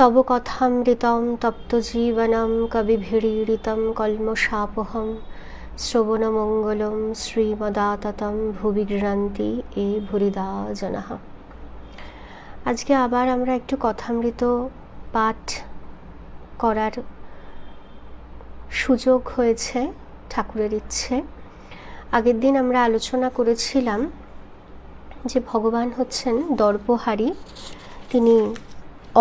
তব কথামৃতম তপ্তজীবনম কবিভিড়ীড়িতম কল্মষাপহম শ্রবণমঙ্গলম শ্রীমদাততম ভুবি গৃহান্তি এ ভুরিদা জনঃ আজকে আবার আমরা একটু কথামৃত পাঠ করার সুযোগ হয়েছে, ঠাকুরের ইচ্ছে। আগের দিন আমরা আলোচনা করেছিলাম যে ভগবান হচ্ছেন দর্পহারী, তিনি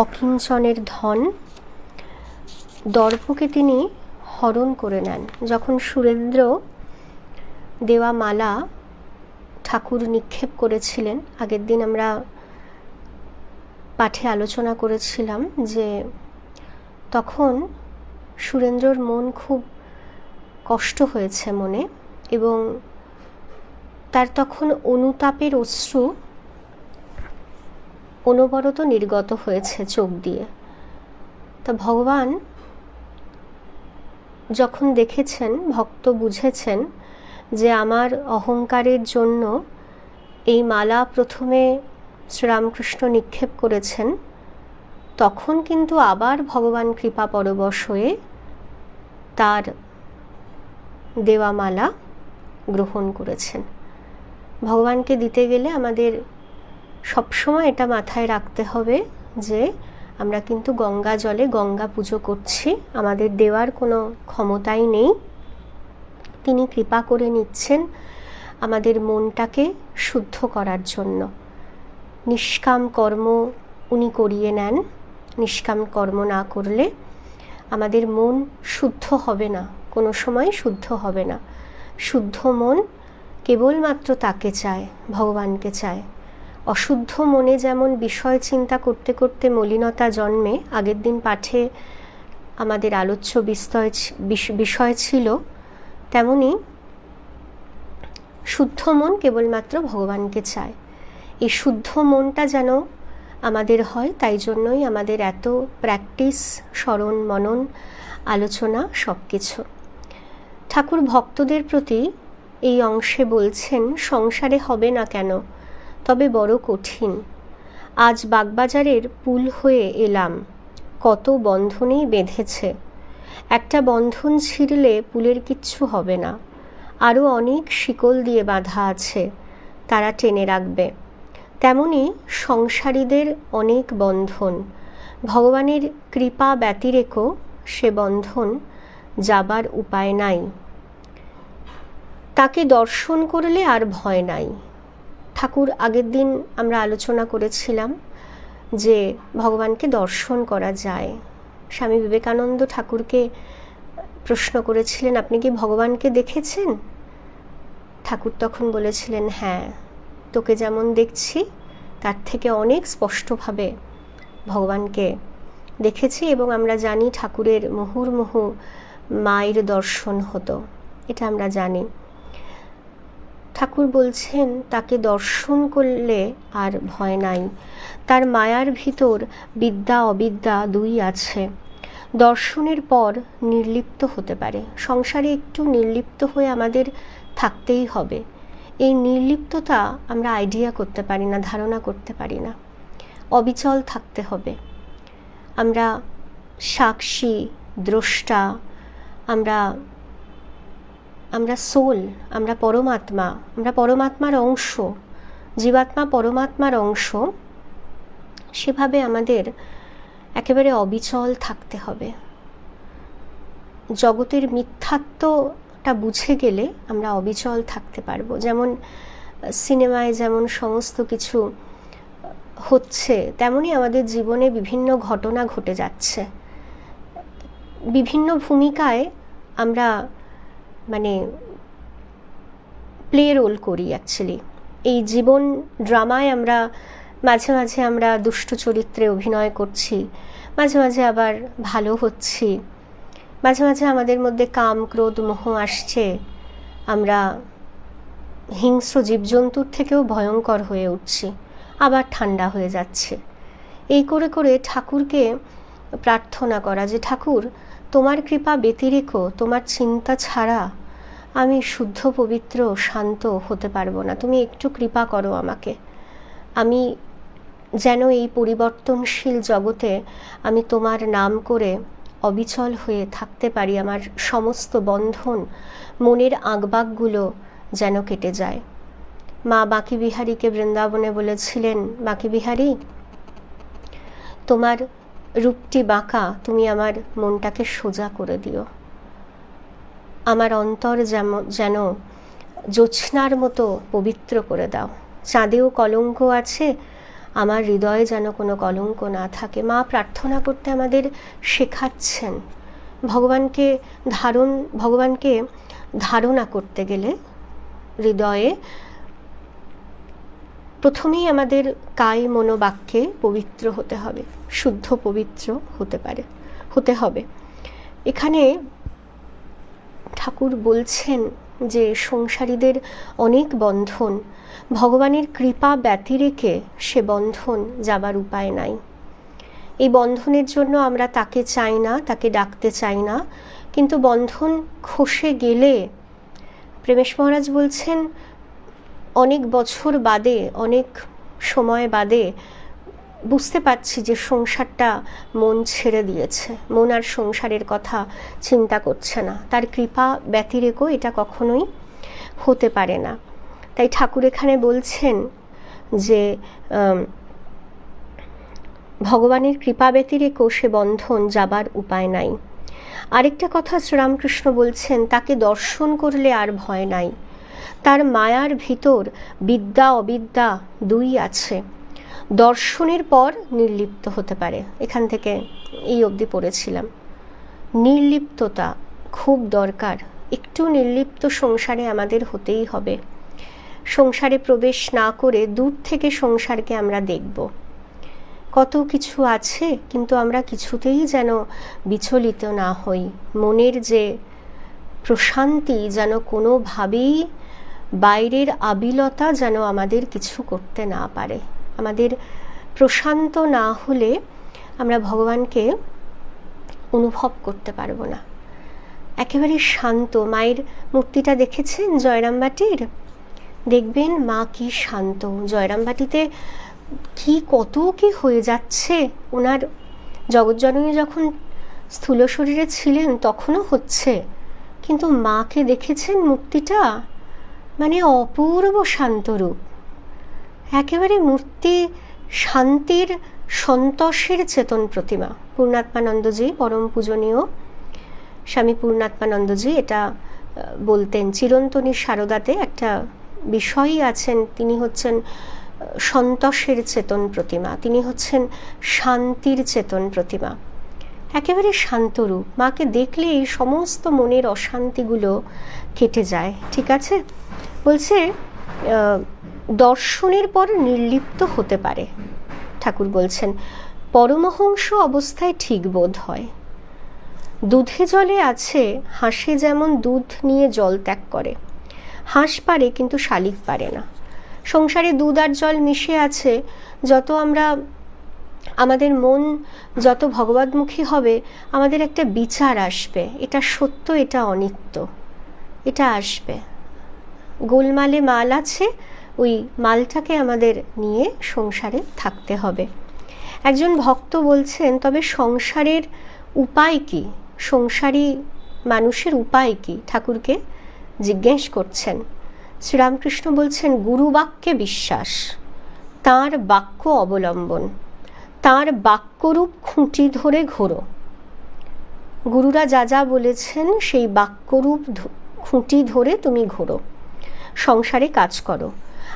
অকিঞ্চনের ধন দর্পকে তিনি হরণ করে নেন। যখন সুরেন্দ্র দেওয়া মালা ঠাকুর নিক্ষেপ করেছিলেন, আগের দিন আমরা পাঠে আলোচনা করেছিলাম যে তখন সুরেন্দ্রর মন খুব কষ্ট হয়েছে মনে এবং তার তখন অনুতাপের অশ্রু অনবরত নির্গত হয়েছে চোখ দিয়ে। তা ভগবান যখন দেখেছেন, ভক্ত বুঝেছেন যে আমার অহংকারের জন্য এই মালা প্রথমে শ্রীরামকৃষ্ণ নিক্ষেপ করেছেন, তখন কিন্তু আবার ভগবান কৃপা পরবশ হয়ে তার দেওয়া মালা গ্রহণ করেছেন। ভগবানকে দিতে গেলে আমাদের সবসময় এটা মাথায় রাখতে হবে যে আমরা কিন্তু গঙ্গা জলে গঙ্গা পুজো করছি। আমাদের দেওয়ার কোনো ক্ষমতাই নেই। তিনি কৃপা করে নিচ্ছেন আমাদের মনটাকে শুদ্ধ করার জন্য। নিষ্কাম কর্ম উনি করিয়ে নেন। নিষ্কাম কর্ম না করলে আমাদের মন শুদ্ধ হবে না, কোনো সময় শুদ্ধ হবে না। শুদ্ধ মন কেবলমাত্র তাকে চায়, ভগবানকে চায়। অশুদ্ধ মনে যেমন বিষয় চিন্তা করতে করতে মলিনতা জন্মে, আগের দিন পাঠে আমাদের আলোচ্য বিস্তয় বিষয় ছিল, তেমনি শুদ্ধ মন কেবলমাত্র ভগবানকে চায়। এই শুদ্ধ মনটা যেন আমাদের হয়, তাই জন্যই আমাদের এত প্র্যাকটিস, স্মরণ, মনন, আলোচনা সব কিছু ঠাকুর ভক্তদের প্রতি এই অংশে বলছেন, সংসারে হবে না কেন? তবে বড় কঠিন। আজ বাগবাজারের পুল হয়ে এলাম। কত বন্ধনেই বেঁধেছে। একটা বন্ধন ছিঁড়লে পুলের কিচ্ছু হবে না। আরও অনেক শিকল দিয়ে বাঁধা আছে, তারা টেনে রাখবে। তেমনি সংসারীদের অনেক বন্ধন। ভগবানের কৃপা ব্যতিরেকও সে বন্ধন যাবার উপায় নাই। তাকে দর্শন করলে আর ভয় নাই। ঠাকুর আগের দিন আমরা আলোচনা করেছিলাম যে ভগবানকে দর্শন করা যায়। স্বামী বিবেকানন্দ ঠাকুরকে প্রশ্ন করেছিলেন, আপনি কি ভগবানকে দেখেছেন? ঠাকুর তখন বলেছিলেন হ্যাঁ তোকে যেমন দেখছি, তার থেকে অনেক স্পষ্টভাবে ভগবানকে দেখেছি এবং আমরা জানি ঠাকুরের মুহুর্মুহু মায়ের দর্শন হতো। এটা আমরা জানি। ঠাকুর বলছেন, তাকে দর্শন করলে আর ভয় নাই। তার মায়ার ভিতর বিদ্যা অবিদ্যা দুই আছে। দর্শনের পর নির্লিপ্ত হতে পারে। সংসারে একটু নির্লিপ্ত হয়ে আমাদের থাকতেই হবে। এই নির্লিপ্ততা আমরা আইডিয়া করতে পারি না, ধারণা করতে পারি না। অবিচল থাকতে হবে। আমরা সাক্ষী, দ্রষ্টা, আমরা আমরা সোল, আমরা পরমাত্মা, আমরা পরমাত্মার অংশ, জীবাত্মা পরমাত্মার অংশ, সেভাবে আমাদের একেবারে অবিচল থাকতে হবে। জগতের মিথ্যাত্বটা বুঝে গেলে আমরা অবিচল থাকতে পারব। যেমন, সিনেমায় যেমন সমস্ত কিছু হচ্ছে, তেমনই আমাদের জীবনে বিভিন্ন ঘটনা ঘটে যাচ্ছে। বিভিন্ন ভূমিকায় আমরা মানে প্লে রোল করি অ্যাকচুয়ালি এই জীবন ড্রামায় আমরা, মাঝে মাঝে আমরা দুষ্ট চরিত্রে অভিনয় করছি, মাঝে মাঝে আবার ভালো হচ্ছি, মাঝে মাঝে আমাদের মধ্যে কাম, ক্রোধ, মোহ আসছে, আমরা হিংস্র জীবজন্তুর থেকেও ভয়ঙ্কর হয়ে উঠছি, আবার ঠান্ডা হয়ে যাচ্ছে। এই করে করে ঠাকুরকে প্রার্থনা করা যে, ঠাকুর, তোমার কৃপা ব্যতিরেকও তোমার চিন্তা ছাড়া আমি শুদ্ধ, পবিত্র শান্ত হতে পারব না। তুমি একটু কৃপা করো আমাকে। আমি যেন এই পরিবর্তনশীল জগতে আমি তোমার নাম করে অবিচল হয়ে থাকতে পারি। আমার সমস্ত বন্ধন, মনের আঁকবাকগুলো যেন কেটে যায়। মা বাঁকি বিহারীকে বৃন্দাবনে বলেছিলেন বাকি বিহারী তোমার রূপটি বাঁকা। তুমি আমার মনটাকে সোজা করে দিও। আমার অন্তর যেন জ্যোৎস্নার মতো পবিত্র করে দাও। চাঁদেও কলঙ্ক আছে, আমার হৃদয়ে যেন কোনো কলঙ্ক না থাকে। মা প্রার্থনা করতে আমাদের শেখাচ্ছেন। ভগবানকে ধারণ, ভগবানকে ধারণা করতে গেলে হৃদয়ে প্রথমেই আমাদের কায় মনোবাক্যে পবিত্র হতে হবে, শুদ্ধ পবিত্র হতে পারে, হতে হবে। এখানে ঠাকুর বলছেন যে সংসারীদের অনেক বন্ধন, ভগবানের কৃপা ব্যতিরেকে সে বন্ধন যাবার উপায় নাই। এই বন্ধনের জন্য আমরা তাকে চাই না, তাকে ডাকতে চাই না, কিন্তু বন্ধন খসে গেলে, প্রেমেশ মহারাজ বলছেন, অনেক বছর বাদে, অনেক সময় বাদে বুঝতে পারছি যে সংসারটা মন ছেড়ে দিয়েছে। মন আর সংসারের কথা চিন্তা করছে না। তার কৃপা ব্যতিরেকও এটা কখনোই হতে পারে না। তাই ঠাকুর এখানে বলছেন যে ভগবানের কৃপা ব্যতিরেকও সে বন্ধন যাবার উপায় নাই। আরেকটা কথা শ্রীরামকৃষ্ণ বলছেন, তাকে দর্শন করলে আর ভয় নাই। তার মায়ার ভিতর বিদ্যা অবিদ্যা দুই আছে। দর্শনের পর নির্লিপ্ত হতে পারে। এখান থেকে এই অবধি পড়েছিলাম। নির্লিপ্ততা খুব দরকার। একটু নির্লিপ্ত সংসারে আমাদের হতেই হবে। সংসারে প্রবেশ না করে দূর থেকে সংসারকে আমরা দেখব। কত কিছু আছে, কিন্তু আমরা কিছুতেই যেন বিচলিত না হই। মনের যে প্রশান্তি যেন কোনোভাবেই বাইরের আবিলতা যেন আমাদের কিছু করতে না পারে। আমাদের প্রশান্ত না হলে আমরা ভগবানকে অনুভব করতে পারব না। একেবারে শান্ত। মায়ের মূর্তিটা দেখেছেন জয়রামবাটির দেখবেন মা কি শান্ত। জয়রামবাটিতে কি কত কি হয়ে যাচ্ছে? ওনার জগৎজননী যখন স্থূল শরীরে ছিলেন তখনও হচ্ছে। কিন্তু মাকে দেখেছেন মূর্তিটা? মানে অপূর্ব শান্তরূপ একেবারে মূর্তি শান্তির সন্তোষের চেতন প্রতিমা। পূর্ণাত্মানন্দজি পরম পূজনীয়। স্বামী পূর্ণাত্মানন্দজি এটা বলতেন, চিরন্তনী সারদাতে একটা বিষয়ই আছেন, তিনি হচ্ছেন সন্তোষের চেতন প্রতিমা, তিনি হচ্ছেন শান্তির চেতন প্রতিমা। একেবারে শান্তরূপ মাকে দেখলে এই সমস্ত মনের অশান্তিগুলো কেটে যায়। ঠিক আছে? বলছে দর্শনের পর নির্লিপ্ত হতে পারে। ঠাকুর বলছেন, পরমহংস অবস্থায় ঠিক বোধ হয়। দুধে জলে আছে, হাঁসে যেমন দুধ নিয়ে জল ত্যাগ করে। হাঁস পারে কিন্তু শালিক পারে না। সংসারে দুধ আর জল মিশে আছে, যত আমরা, আমাদের মন যত ভগবতমুখী হবে, আমাদের একটা বিচার আসবে। এটা সত্য, এটা অনিত্য। এটা আসবে। গোলমালে মাল আছে ওই মালটাকে আমাদের নিয়ে সংসারে থাকতে হবে। একজন ভক্ত বলছেন, তবে সংসারের উপায় কি? সংসারী মানুষের উপায় কি? ঠাকুরকে জিজ্ঞেস করছেন। শ্রীরামকৃষ্ণ বলছেন গুরু বাক্যে বিশ্বাস, তার বাক্য অবলম্বন, তার বাক্যরূপ খুঁটি ধরে ঘোরো। গুরুরা যা যা বলেছেন, সেই বাক্যরূপ খুঁটি ধরে তুমি ঘোরো। সংসারে কাজ করো।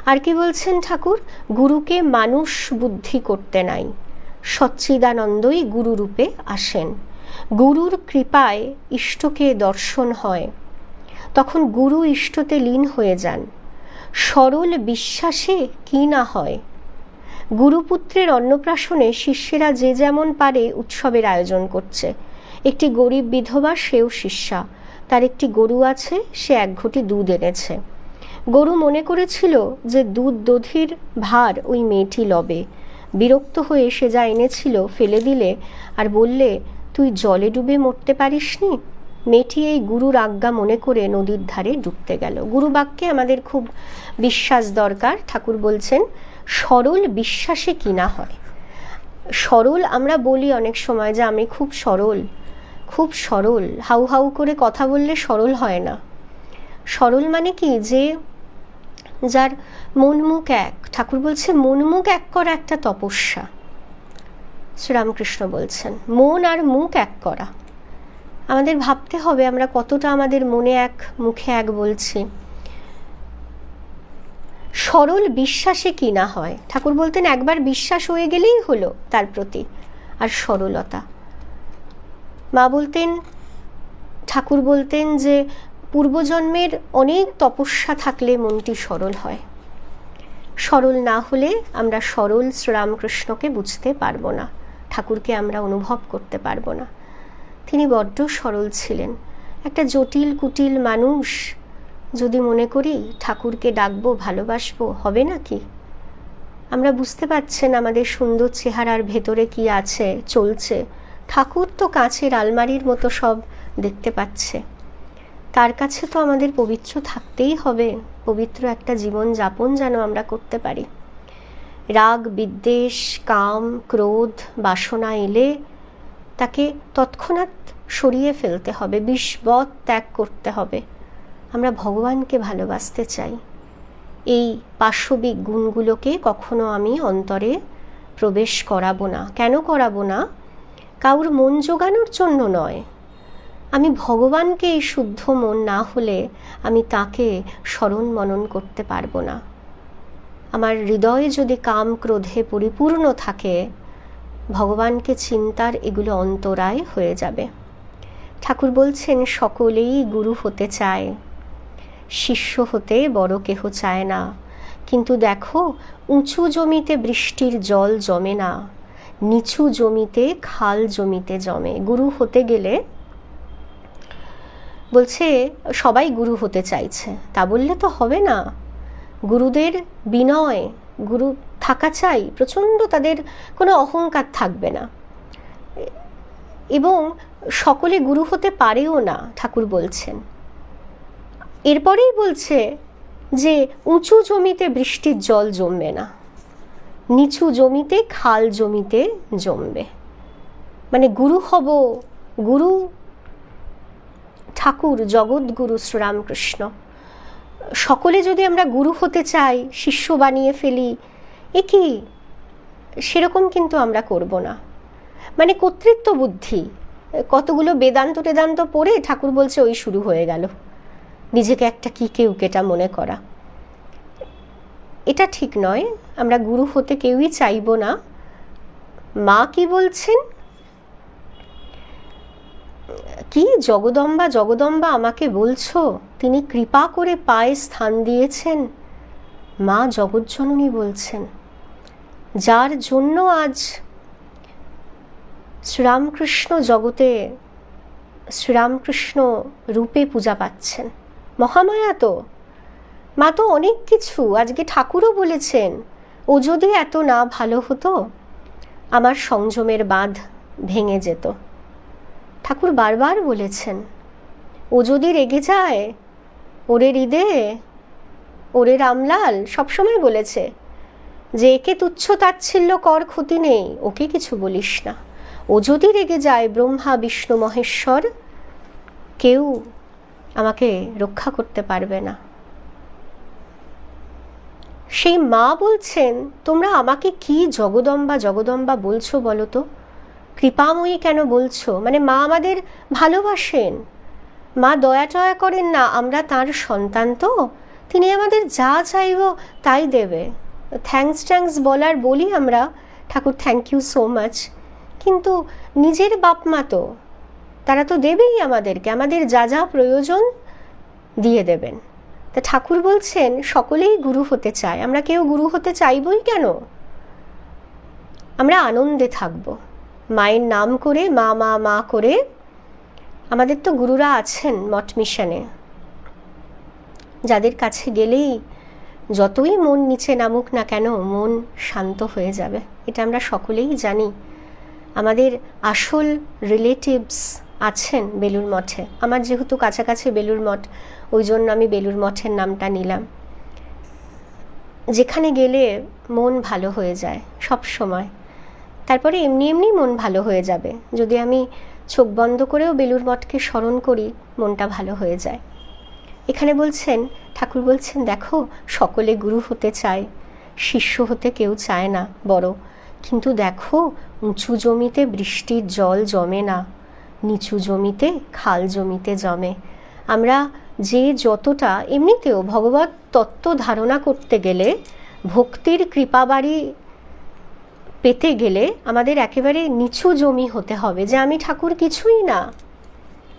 আর কি বলছেন ঠাকুর? গুরুকে মানুষ বুদ্ধি করতে নাই। সচ্চিদানন্দই গুরুরূপে আসেন। গুরুর কৃপায় ইষ্টকে দর্শন হয়। তখন গুরু ইষ্টতে লীন হয়ে যান। সরল বিশ্বাসে কি না হয়? গুরুপুত্রের অন্নপ্রাশনে শিষ্যেরা যে যেমন পারে উৎসবের আয়োজন করছে। একটি গরিব বিধবা সেও শিষ্যা। তার একটি গরু আছে, সে এক ঘটি দুধ এনেছে। গরু মনে করেছিল যে দুধ দধির ভার ওই মেয়েটি লবে। বিরক্ত হয়ে সে যা এনেছিল ফেলে দিলে আর বললে, তুই জলে ডুবে মরতে পারিসনি? মেয়েটি এই গুরুর আজ্ঞা মনে করে নদীর ধারে ডুবতে গেল। গুরু বাক্যে আমাদের খুব বিশ্বাস দরকার। ঠাকুর বলছেন, সরল বিশ্বাসে কিনা হয়? সরল আমরা বলি অনেক সময় যে আমি খুব সরল। খুব সরল। হাউ হাউ করে কথা বললে সরল হয় না। সরল মানে কি? যে যার মন মুখ এক, ঠাকুর বলছে মন মুখ এক করা একটা তপস্যা। শ্রীরামকৃষ্ণ বলছেন, মন আর মুখ এক করা। আমাদের ভাবতে হবে আমরা কতটা আমাদের মনে এক, মুখে এক বলছি। সরল বিশ্বাসে কি না হয়? ঠাকুর বলতেন, একবার বিশ্বাস হয়ে গেলেই হলো তার প্রতি আর সরলতা। মা বলতেন, ঠাকুর বলতেন যে পূর্বজন্মের অনেক তপস্যা থাকলে মনটি সরল হয়। সরল না হলে আমরা সরল শ্রীরামকৃষ্ণকে বুঝতে পারব না, ঠাকুরকে আমরা অনুভব করতে পারব না। তিনি বড্ড সরল ছিলেন, একটা জটিল কুটিল মানুষ। যদি মনে করি ঠাকুরকে ডাকবো, ভালোবাসবো, হবে নাকি আমরা বুঝতে পারছেন আমাদের সুন্দর চেহারার ভেতরে কি আছে, চলছে। ঠাকুর তো কাঁচের আলমারির মতো সব দেখতে পাচ্ছে। তার কাছে তো আমাদের পবিত্র থাকতেই হবে, পবিত্র একটা জীবন যাপন যেন আমরা করতে পারি। রাগ, বিদ্বেষ, কাম, ক্রোধ, বাসনা এলে তাকে তৎক্ষণাৎ সরিয়ে ফেলতে হবে, বিষবৎ ত্যাগ করতে হবে। আমরা ভগবানকে ভালোবাসতে চাই। এই পাশবিক গুণগুলোকে কখনো আমি অন্তরে প্রবেশ করাবো না। কেন করাবো না? কাউর মন জোগানোর জন্য নয়। আমি ভগবানকে এই শুদ্ধ মন না হলে আমি তাকে স্মরণ মনন করতে পারব না। আমার হৃদয়ে যদি কাম ক্রোধে পরিপূর্ণ থাকে, ভগবানকে চিন্তার এগুলো অন্তরায় হয়ে যাবে। ঠাকুর বলছেন, সকলেই গুরু হতে চায়, শিষ্য হতে বড় কেহ চায় না। কিন্তু দেখো, উঁচু জমিতে বৃষ্টির জল জমে না, নিচু জমিতে খাল জমিতে জমে। গুরু হতে গেলে বলছে, সবাই গুরু হতে চাইছে। তা বললে তো হবে না। গুরুদের বিনয়, গুরু থাকা চাই, প্রচণ্ড তাদের কোনো অহংকার থাকবে না। এবং সকলে গুরু হতে পারেও না, ঠাকুর বলছেন। এরপরেই বলছে যে, উঁচু জমিতে বৃষ্টির জল জমবে না, নিচু জমিতে খাল জমিতে জমবে। মানে গুরু হব, গুরু ঠাকুর, জগৎগুরু শ্রীরামকৃষ্ণ। সকলে যদি আমরা গুরু হতে চাই, শিষ্য বানিয়ে ফেলি, এ কি? সেরকম কিন্তু আমরা করব না। মানে কর্তৃত্ব বুদ্ধি। কতগুলো বেদান্ত টেদান্ত পড়ে ঠাকুর বলছে, ওই শুরু হয়ে গেল। নিজেকে একটা কি কেউ কেটা মনে করা। এটা ঠিক নয়। আমরা গুরু হতে কেউই চাইব না। মা কি বলছেন? কি জগদম্বা জগদম্বা আমাকে বলছো? তিনি কৃপা করে পায়ে স্থান দিয়েছেন। মা জগজ্জননী বলছেন, যার জন্য আজ শ্রীরামকৃষ্ণ জগতে শ্রীরামকৃষ্ণ রূপে পূজা পাচ্ছেন। মহামায়া তো, মা তো অনেক কিছু। আজকে ঠাকুরও বলেছেন, ও যদি এত না ভালো হতো, আমার সংযমের বাঁধ ভেঙে যেত। ঠাকুর বারবার বলেছেন, ও যদি রেগে যায়, ওরে হৃদে ওরে রামলাল সবসময় বলেছে, যে একে তুচ্ছ তাচ্ছিল্য কর ক্ষতি নেই, ওকে কিছু বলিস না। ও যদি রেগে যায় ব্রহ্মা, বিষ্ণু, মহেশ্বর, কেউ আমাকে রক্ষা করতে পারবে না। সেই মা বলছেন, তোমরা আমাকে কি জগদম্বা জগদম্বা বলছো বলো তো? কৃপাময়ী কেন বলছো? মানে মা আমাদের ভালোবাসেন। মা দয়া টয়া করেন না, আমরা তার সন্তান তো। তিনি আমাদের যা চাইব তাই দেবে। থ্যাংকস ট্যাঙ্কস বলার বলি আমরা। ঠাকুর থ্যাংক ইউ সো মাচ। কিন্তু নিজের বাপ মা তো, তারা তো দেবেই আমাদেরকে। আমাদের যা যা প্রয়োজন দিয়ে দেবেন। তা ঠাকুর বলছেন, সকলেই গুরু হতে চায়। আমরা কেউ গুরু হতে চাইবই কেন? আমরা আনন্দে থাকব। মায়ের নাম করে, মা মা মা করে। আমাদের তো গুরুরা আছেন মঠ মিশনে। যাদের কাছে গেলেই যতই মন নিচে নামুক না কেন, মন শান্ত হয়ে যাবে। এটা আমরা সকলেই জানি। আমাদের আসল রিলেটিভস আছেন বেলুর মঠে। আমার যেহেতু কাছাকাছি বেলুর মঠ, ওই জন্য আমি বেলুর মঠের নামটা নিলাম। যেখানে গেলে মন ভালো হয়ে যায় সব সময়। তারপরে এমনি এমনি মন ভালো হয়ে যাবে। যদি আমি চোখ বন্ধ করেও বেলুর মঠকে স্মরণ করি, মনটা ভালো হয়ে যায়। এখানে বলছেন, ঠাকুর বলছেন, দেখো, সকলে গুরু হতে চায়, শিষ্য হতে কেউ চায় না, বড়। কিন্তু দেখো, উঁচু জমিতে বৃষ্টির জল জমে না, নিচু জমিতে খাল জমিতে জমে। আমরা যে যতটা, এমনিতেও ভগবত তত্ত্ব ধারণা করতে গেলে ভক্তির কৃপাবাড়ি পেতে গেলে আমাদের একেবারে নিচু জমি হতে হবে যে আমি ঠাকুর কিছুই না।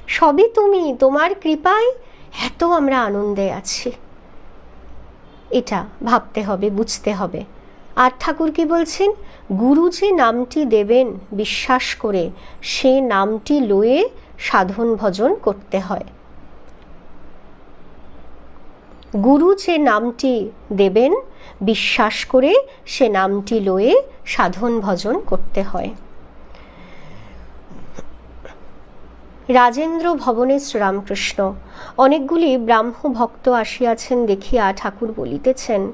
সবই তুমি, তোমার কৃপায় এত আমরা আনন্দে আছি। এটা ভাবতে হবে, বুঝতে হবে। আর ঠাকুর কি বলছেন? গুরু যে নামটি দেবেন, বিশ্বাস করে সে নামটি লয়ে সাধন ভজন করতে হয়। গুরু যে নামটি দেবেন, বিশ্বাস করে সে নামটি লয়ে সাধন ভজন করতে হয়। রাজেন্দ্র ভবনে শ্রীরামকৃষ্ণ, অনেকগুলি ব্রাহ্ম ভক্ত আসিয়াছেন দেখিয়া ঠাকুর বলিতেছেন,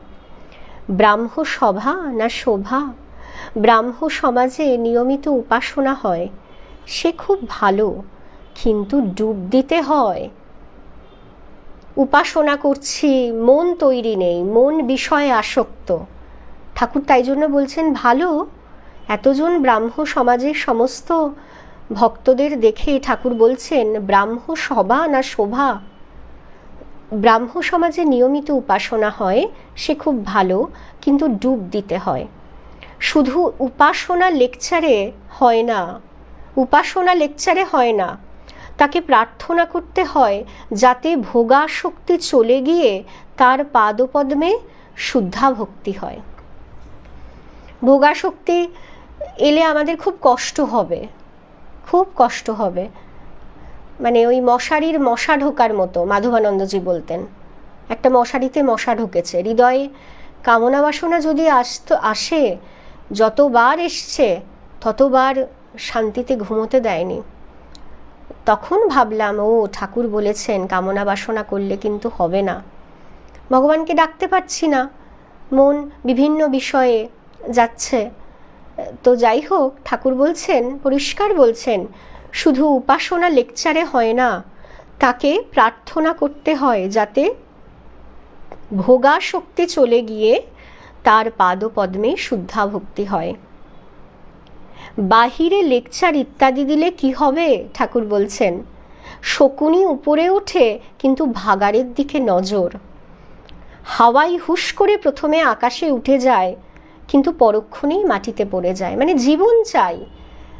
ব্রাহ্ম সভা না শোভা? ব্রাহ্ম সমাজে নিয়মিত উপাসনা হয়, সে খুব ভালো, কিন্তু ডুব দিতে হয়। উপাসনা করছি, মন তৈরি নেই, মন বিষয়ে আসক্ত। ঠাকুর তাই জন্য বলছেন, ভালো, এতজন ব্রাহ্ম সমাজের সমস্ত ভক্তদের দেখে ঠাকুর বলছেন, ব্রাহ্ম সভা না শোভা? ব্রাহ্ম সমাজে নিয়মিত উপাসনা হয়, সে খুব ভালো, কিন্তু ডুব দিতে হয়। শুধু উপাসনা লেকচারে হয় না, উপাসনা লেকচারে হয় না তাকে প্রার্থনা করতে হয় যাতে ভোগাশক্তি চলে গিয়ে তার পাদপদ্মে শুদ্ধা ভক্তি হয়। ভোগাশক্তি এলে আমাদের খুব কষ্ট হবে। খুব কষ্ট হবে। মানে ওই মশারির মশা ঢোকার মতো, মাধবানন্দজি বলতেন। একটা মশারিতে মশা ঢুকেছে। হৃদয়ে কামনা বাসনা যদি আসত, আসে, যতবার এসছে, ততবার শান্তিতে ঘুমোতে দেয়নি। তখন ভাবলাম, ও, ঠাকুর বলেছেন, কামনা বাসনা করলে কিন্তু হবে না। ভগবানকে ডাকতে পারছি না। মন বিভিন্ন বিষয়ে যাচ্ছে। তো যাই হোক, ঠাকুর বলছেন, পরিষ্কার বলছেন, শুধু উপাসনা লেকচারে হয় না, তাকে প্রার্থনা করতে হয় যাতে ভোগা শক্তি চলে গিয়ে তার পাদপদ্মে শুদ্ধা ভক্তি হয়। বাহিরে লেকচার ইত্যাদি দিলে কি হবে? ঠাকুর বলছেন, শকুনি উপরে ওঠে, কিন্তু ভাগাড়ের দিকে নজর। হাওয়াই হুশ করে প্রথমে আকাশে উঠে যায়, কিন্তু পরক্ষণেই মাটিতে পড়ে যায়। মানে জীবন চাই।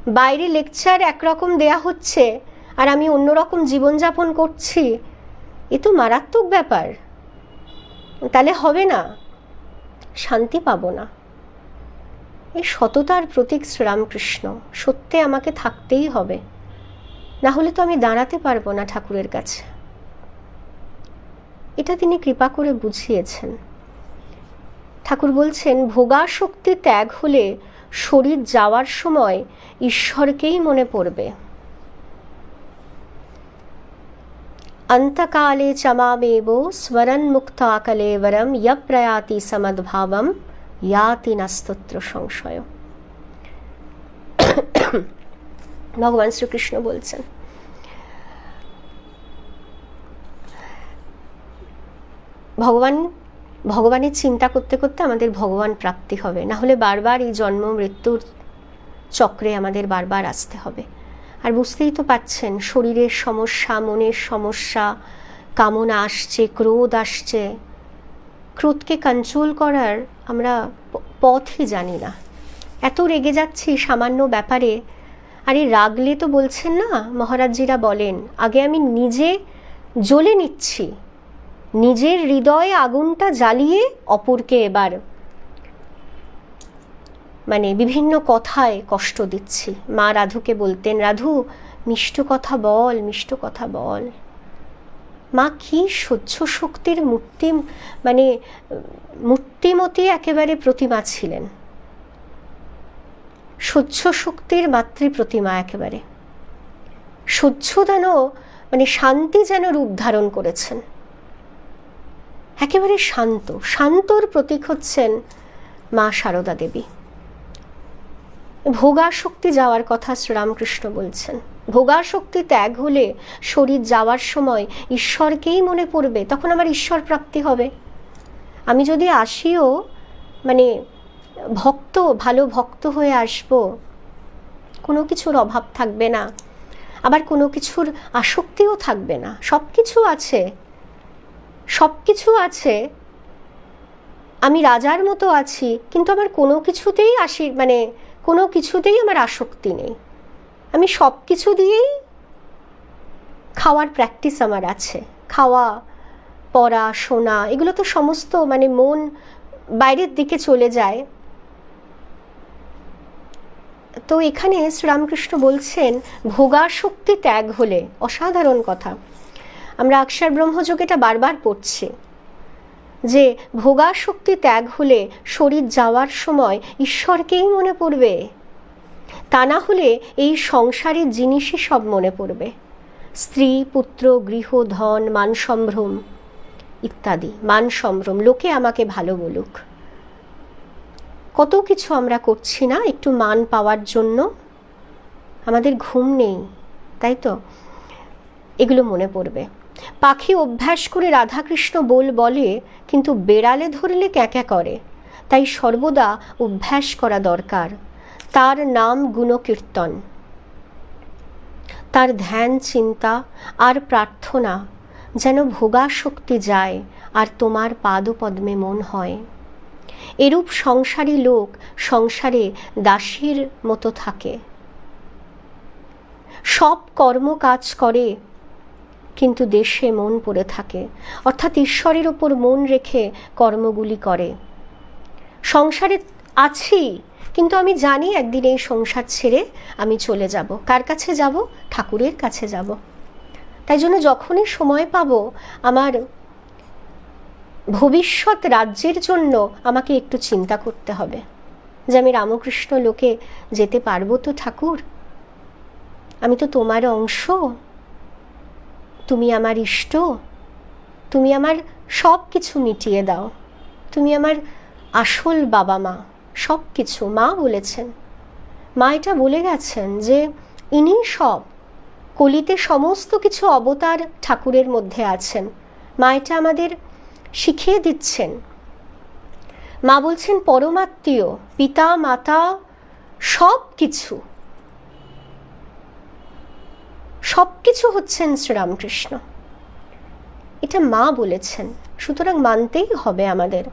বাইরে লেকচার একরকম দেয়া হচ্ছে, আর আমি অন্যরকম জীবনযাপন করছি। এ তো মারাত্মক ব্যাপার। তাহলে হবে না। শান্তি পাবো না। এই সততার প্রতীক শ্রীরামকৃষ্ণ। সত্যে আমাকে থাকতেই হবে। না হলে তো আমি দাঁড়াতে পারব না ঠাকুরের কাছে। এটা তিনি কৃপা করে বুঝিয়েছেন। ঠাকুর বলছেন ভোগাশক্তি ত্যাগ হলে শরীর যাওয়ার সময় ঈশ্বরকেই মনে পড়বে। অন্তকালে চমামেব স্মরণমুক্ত কলেবরম ইয়প্রয়াতি সমদ্ভাবম ইয়াতি নাস্তত্র সংশয় ভগবান শ্রীকৃষ্ণ বলছেন, ভগবান, ভগবানের চিন্তা করতে করতে আমাদের ভগবান প্রাপ্তি হবে। না হলে বারবার এই জন্ম, মৃত্যুর চক্রে আমাদের বারবার আসতে হবে। আর বুঝতেই তো পাচ্ছেন শরীরের সমস্যা, মনের সমস্যা, কামনা আসছে, ক্রোধ আসছে। ক্রোধকে কন্ট্রোল করার আমরা পথই জানি না। এত রেগে যাচ্ছি সামান্য ব্যাপারে। আরে রাগলে তো বলছেন না, মহারাজজিরা বলেন। আগে আমি নিজে জ্বলে নিচ্ছি। নিজের হৃদয়ে আগুনটা জ্বালিয়ে অপরকে এবার মানে বিভিন্ন কথায় কষ্ট দিচ্ছি। মা রাধুকে বলতেন, রাধু, মিষ্ট কথা বল, মিষ্ট কথা বল। মা, কি সহ্য শক্তির মূর্তি মানে মূর্তিমতি একেবারে প্রতিমা ছিলেন। সহ্য শক্তির মাতৃ প্রতিমা একেবারে। সহ্য যেন মানে শান্তি যেন রূপ ধারণ করেছেন। একেবারে শান্ত, শান্তর প্রতীক হচ্ছেন মা সারদা দেবী। ভোগাসক্তি যাওয়ার কথা শ্রীরামকৃষ্ণ বলছেন। ভোগাসক্তি ত্যাগ হলে শরীর যাওয়ার সময় ঈশ্বরকেই মনে পড়বে, তখন আমার ঈশ্বর প্রাপ্তি হবে। আমি যদি আসিও মানে ভক্ত, ভালো ভক্ত হয়ে আসব, কোনো কিছুর অভাব থাকবে না। আবার কোনো কিছুর আসক্তিও থাকবে না। সব কিছু আছে। সব কিছু আছে। আমি রাজার মতো আছি, কিন্তু আমার কোনো কিছুতেই আসি মানে কোনো কিছুতেই আমার আসক্তি নেই। আমি সব কিছু দিয়েই খাওয়ার প্র্যাকটিস আমার আছে। খাওয়া, পড়া, শোনা, এগুলো তো সমস্ত মানে মন বাইরের দিকে চলে যায়। তো এখানে শ্রীরামকৃষ্ণ বলছেন ভোগাসক্তি ত্যাগ হলে, অসাধারণ কথা। আমরা অক্ষর ব্রহ্মযোগ এটা বারবার পড়ছি, যে ভোগাসক্তি ত্যাগ হলে শরীর যাওয়ার সময় ঈশ্বরকেই মনে পড়বে। তা না হলে এই সংসারের জিনিসই সব মনে পড়বে। স্ত্রী, পুত্র, গৃহ, ধন, মান সম্ভ্রম ইত্যাদি, মান সম্ভ্রম, লোকে আমাকে ভালো বলুক। কত কিছু আমরা করছি না একটু মান পাওয়ার জন্য? আমাদের ঘুম নেই, তাই তো? এগুলো মনে পড়বে। পাখি অভ্যাস করে রাধাকৃষ্ণ বল বলে, কিন্তু বেড়ালে ধরলে ক্যাঁক্যা করে। তাই সর্বদা অভ্যাস করা দরকার। তার নাম গুণকীর্তন। তার ধ্যান, চিন্তা আর প্রার্থনা যেন ভোগাশক্তি যায় আর তোমার পাদপদ্মে মন হয়। এরূপ সংসারী লোক সংসারে দাসীর মতো থাকে। সব কর্ম কাজ করে, কিন্তু দেশে মন পড়ে থাকে। অর্থাৎ ঈশ্বরের ওপর মন রেখে কর্মগুলি করে। সংসারে আছি কিন্তু আমি জানি একদিন এই সংসার ছেড়ে আমি চলে যাব। কার কাছে যাব? ঠাকুরের কাছে যাব। তাই জন্য যখনই সময় পাবো, আমার ভবিষ্যৎ রাজ্যের জন্য আমাকে একটু চিন্তা করতে হবে। যে আমি রামকৃষ্ণ লোকে যেতে পারব তো ঠাকুর? আমি তো তোমার অংশ। তুমি আমার ইষ্ট। তুমি আমার সব কিছু মিটিয়ে দাও। তুমি আমার আসল বাবা মা। সব কিছু মা বলেছেন। মা এটা বলে গেছেন যে ইনি সব, কলিতে সমস্ত কিছু অবতার ঠাকুরের মধ্যে আছেন। মা এটা আমাদের শিখিয়ে দিচ্ছেন। মা বলছেন, পরমাত্মীয়, পিতা, মাতা সব কিছু সব কিছু হচ্ছেন শ্রীরামকৃষ্ণ। এটা মা বলেছেন, সুতরাং মানতেই হবে আমাদের।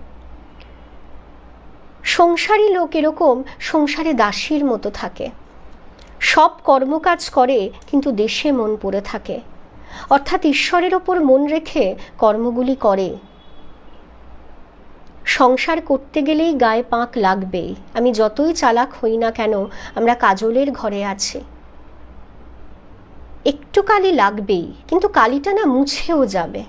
সংসারী লোক এরকম সংসারে দাসীর মতো থাকে। সব কর্মকাজ করে, কিন্তু দেশে মন পড়ে থাকে। অর্থাৎ ঈশ্বরের ওপর মন রেখে কর্মগুলি করে। সংসার করতে গেলেই গায়ে পাঁক লাগবেই। আমি যতই চালাক হই না কেন, আমরা কাজলের ঘরে আছি। একটু কালি লাগবেই, কিন্তু কালিটা না মুছেও যাবে।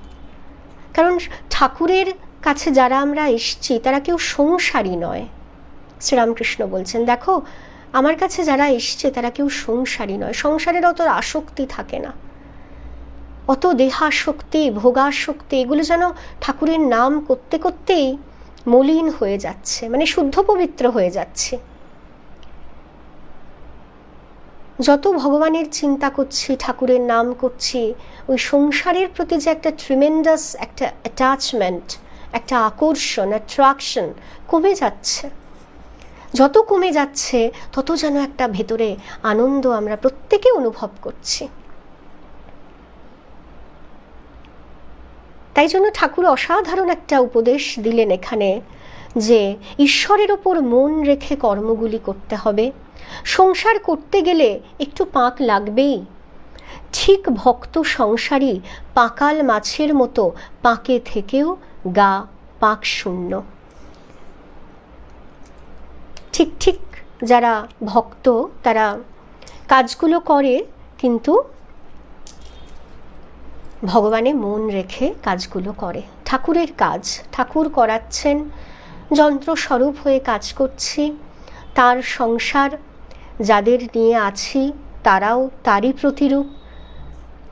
কারণ ঠাকুরের কাছে যারা আমরা এসছি, তারা কেউ সংসারী নয়। শ্রীরামকৃষ্ণ বলছেন, দেখো, আমার কাছে যারা এসছে, তারা কেউ সংসারী নয়। সংসারের অত আসক্তি থাকে না। অত দেহাশক্তি ভোগাশক্তি এগুলো যেন ঠাকুরের নাম করতে করতেই মলিন হয়ে যাচ্ছে মানে শুদ্ধ পবিত্র হয়ে যাচ্ছে। যত ভগবানের চিন্তা করছি, ঠাকুরের নাম করছি, ওই সংসারের প্রতি যে একটা ট্রিমেন্ডাস একটা অ্যাটাচমেন্ট একটা আকর্ষণ অ্যাট্রাকশন কমে যাচ্ছে। যত কমে যাচ্ছে, তত যেন একটা ভেতরে আনন্দ আমরা প্রত্যেকে অনুভব করছি। তাই জন্য ঠাকুর অসাধারণ একটা উপদেশ দিলেন এখানে যে ঈশ্বরের ওপর মন রেখে কর্মগুলি করতে হবে। সংসার করতে গেলে একটু পাক লাগবেই। ঠিক ভক্ত সংসারী পাকাল মাছের মতো পাকে থেকেও গা পাক শূন্য। ঠিক ঠিক যারা ভক্ত, তারা কাজগুলো করে, কিন্তু ভগবানে মন রেখে কাজগুলো করে। ঠাকুরের কাজ, ঠাকুর করাচ্ছেন, যন্ত্রস্বরূপ হয়ে কাজ করছি, তার সংসার যাদের নিয়ে আছি, তারাও তারই প্রতিরূপ।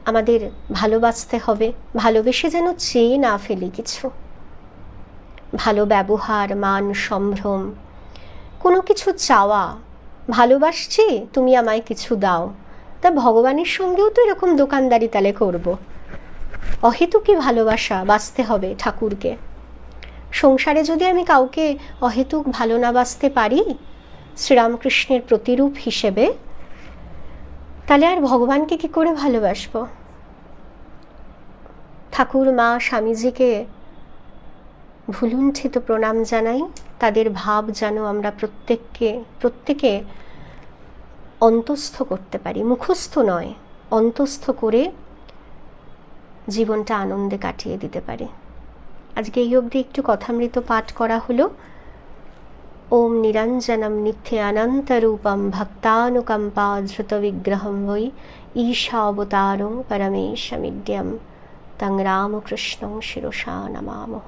আমাদের ভালোবাসতে হবে, ভালোবেসে যেন চেয়ে না ফেলি কিছু। ভালো ব্যবহার, মান, সম্ভ্রম। কোনো কিছু চাওয়া, ভালোবাসছি, তুমি আমায় কিছু দাও। তা ভগবানের সঙ্গেও তো এরকম দোকানদারি তালে করব। অহেতুকি ভালোবাসা, বাঁচতে হবে ঠাকুরকে। সংসারে যদি আমি কাউকে অহেতুক ভালো না বাঁচতে পারি, শ্রীরামকৃষ্ণের প্রতিরূপ হিসেবে তাহলে আর ভগবানকে কি করে ভালোবাসব? ঠাকুর, মা, স্বামীজিকে ভুলুণ্ঠিত প্রণাম জানাই। তাদের ভাব যেন আমরা প্রত্যেককে, প্রত্যেকে অন্তস্থ করতে পারি। মুখস্থ নয়, অন্তস্থ করে জীবনটা আনন্দে কাটিয়ে দিতে পারি। আজকে এই অবধি একটু কথামৃত পাঠ করা হলো। ওম নিরঞ্জনম নিত্যানন্তরূপম ভক্তানুকম্পা ধৃত বিগ্রহম বৈ ঈশাবতারং পরমেশমিড্যম তং রামকৃষ্ণং শিরসা নমামহ